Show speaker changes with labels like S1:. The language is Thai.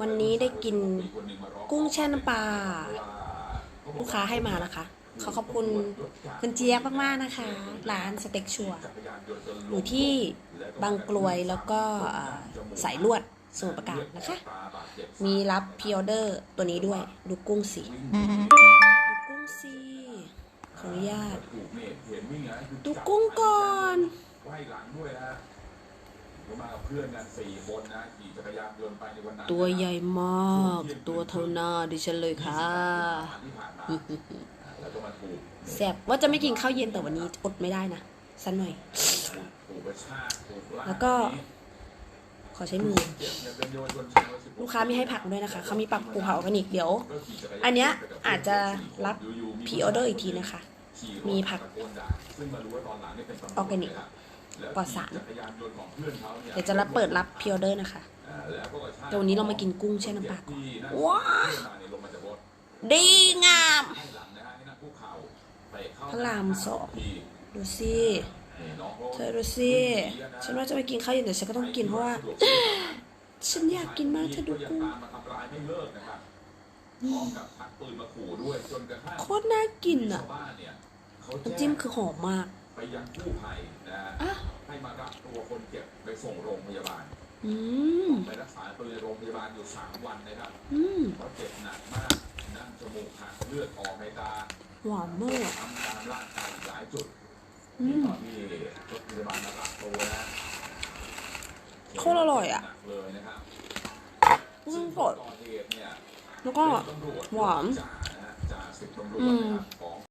S1: วันนี้ได้กินกุ้งแช่น้ำปลาลูกค้าให้มานะคะ ขอขอบคุณคุณเจี๊ยบมากๆนะคะ ร้านสเต็กชัวอยู่ที่บางกลวยแล้วก็สายลวดสมุทรปราการนะคะ มีรับพิออเดอร์ตัวนี้ด้วย ดูกุ้งสิดูกุ้งสิขออนุญาตดูกุ้งก่อน
S2: ไหวหลังด้วยนะก็มากับเพื่อนกันสี่คนนะขี่จักรยานยนต์ไปในวันนั้น
S1: ตัวใหญ่มาก ตัวเท่าหน้าดิฉันเลยค่ะ
S2: ที่ผ่านมาแล้วก็มาถูก
S1: แซ่บว่าจะไม่กินข้าวเย็นแต่วันนี้อดไม่ได้นะสักหน่อย
S2: ถูกกระชากถูกาก
S1: แล้วก็ ขอใช้มือ
S2: เจ็บเนี่ยเป็นเยาวชนชายวัย16
S1: ลูกค้ามีให้ผักด้วยนะคะเขามีปักปูเผาออร์แกนิกเดี๋ยว
S2: ก็ขี่จักรยา
S1: อันเนี้ย
S2: ไปกับ
S1: อาจจะรับ
S2: ยู่ๆมี
S1: พรีออเดอร์อีกทีนะคะ
S2: ขี่รถ
S1: มีผัก
S2: ตะโกนด่าซึ่งมารู้ว่าตอนหลังเนี่ยเป็นตำรวจ
S1: ออร์แกนิกะ
S2: ครับแล้ว
S1: ปลอดสาร
S2: จักรยานยนต์ของเพื่อนเขาเนี่ย
S1: เดี๋ยวจะรับเปิดรับพรีออเดอร์นะคะ
S2: อ่าแล้วก็กระชาก
S1: เดี๋ยววันนี้เรามากินกุ้งแช่น้ำปลาก่อน
S2: ที่นั่ง
S1: ว้า
S2: เพื่อนมาเนี่ยลงมาจากรถ
S1: ดีงาม
S2: ให้หลังนะฮะให้นั่งคุกเข่าไปเข้า
S1: พระรามสอง
S2: ที
S1: ดูสิ
S2: นี่น้องเขา
S1: เธอดูสิฉันว่าจะไปกินข้าวเย็นแต่ฉันก็ต้องกินเพราะว่า ฉันอยากกินมากเธอดูกุ้ง
S2: ตามมาทำร้ายไม่เลิกนะครับพร้อมกับชักปืนมาขู่ด้วยจนกระทั่ง
S1: โคตรน่ากินอะ
S2: ชาวบ้านเนี่ยเขา
S1: น้ำจิ้มคือหอมมาก
S2: ไปยังกู้ภัยนะฮะ
S1: อะ
S2: ให้มารับตัวคนเจ็บไปส่งโรงพยาบาล
S1: อืม
S2: ไปรักษาตัวในโรงพยาบาลอยู่สามวันนะครับ
S1: อืม
S2: เพราะเจ็บหนักมากนั่งจมูกหักเลือดออกในตา
S1: หวานมาก
S2: ทำตามร่างกายหลายจุด
S1: อื
S2: ที่
S1: ม
S2: ตอนที่รถพยาบาลมารับตัวนะ
S1: โคตรอร่อยอะ
S2: หนักเลยนะครับ
S1: กุ้งสด
S2: ก่อเหตุเนี่ย
S1: แล้วก็
S2: เป็นตำรวจ
S1: หวาน
S2: จ่านะฮะจ่าสิบตำรวจ
S1: อืม
S2: นะครับของ